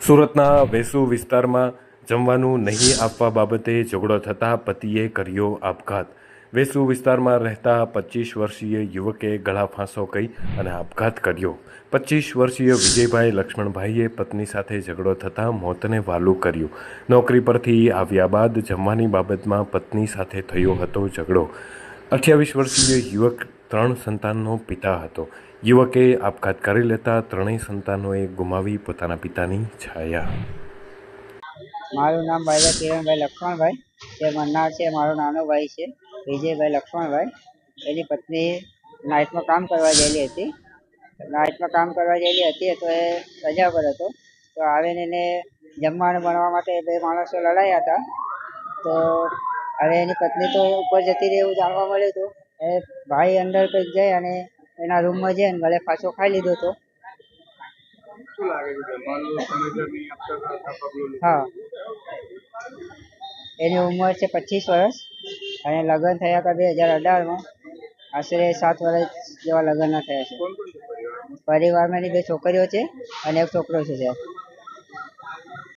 સુરતના વેસુ વિસ્તારમાં જમવાનું નહીં આપવા બાબતે ઝઘડો થતાં પતિએ કર્યો આપઘાત. વેસુ વિસ્તારમાં રહેતા પચીસ વર્ષીય યુવકે ગળા ફાંસો કહી અને આપઘાત કર્યો. પચીસ વર્ષીય વિજયભાઈ લક્ષ્મણભાઈએ પત્ની સાથે ઝઘડો થતાં મોતને વાલું કર્યું. નોકરી પરથી આવ્યા બાદ જમવાની બાબતમાં પત્ની સાથે થયો હતો ઝઘડો. અઠ્યાવીસ વર્ષીય યુવક ત્રણ સંતાનનો પિતા હતો. યુવકે આપઘાત કરી લેતા ત્રણેય સંતાનોએ ગુમાવી પોતાના પિતાની છાયા. મારું નામ ભાઈ કિરણભાઈ લક્ષ્મણભાઈ. તે મન્નાર છે, મારો નાનો ભાઈ છે, વિજયભાઈ લક્ષ્મણભાઈ. એની પત્ની નાઇટમાં કામ કરવા ગયેલી હતી. નાઇટમાં કામ કરવા ગયેલી હતી તો એ રજા પર હતો. તો આવીને એને જમવાનું બનાવવા માટે બે માણસો લડાયા હતા. તો હવે એની પત્ની તો ઉપર જતી રહી એવું જાણવા મળ્યું હતું. એ ભાઈ અંદર કંઈક જઈ અને એના રૂમમાં જઈને ગળે પાછો ખાઈ લીધો હતો લીધું. હા એની ઉંમર છે પચીસ વર્ષ અને લગ્ન થયા હતા બે હજાર અઢારમાં આશરે સાત વર્ષ જેવા લગ્નના થયા છે કોણ કોણ છે પરિવારમાં? પરિવારમાં એની બે છોકરીઓ છે અને એક છોકરો છે સાહેબ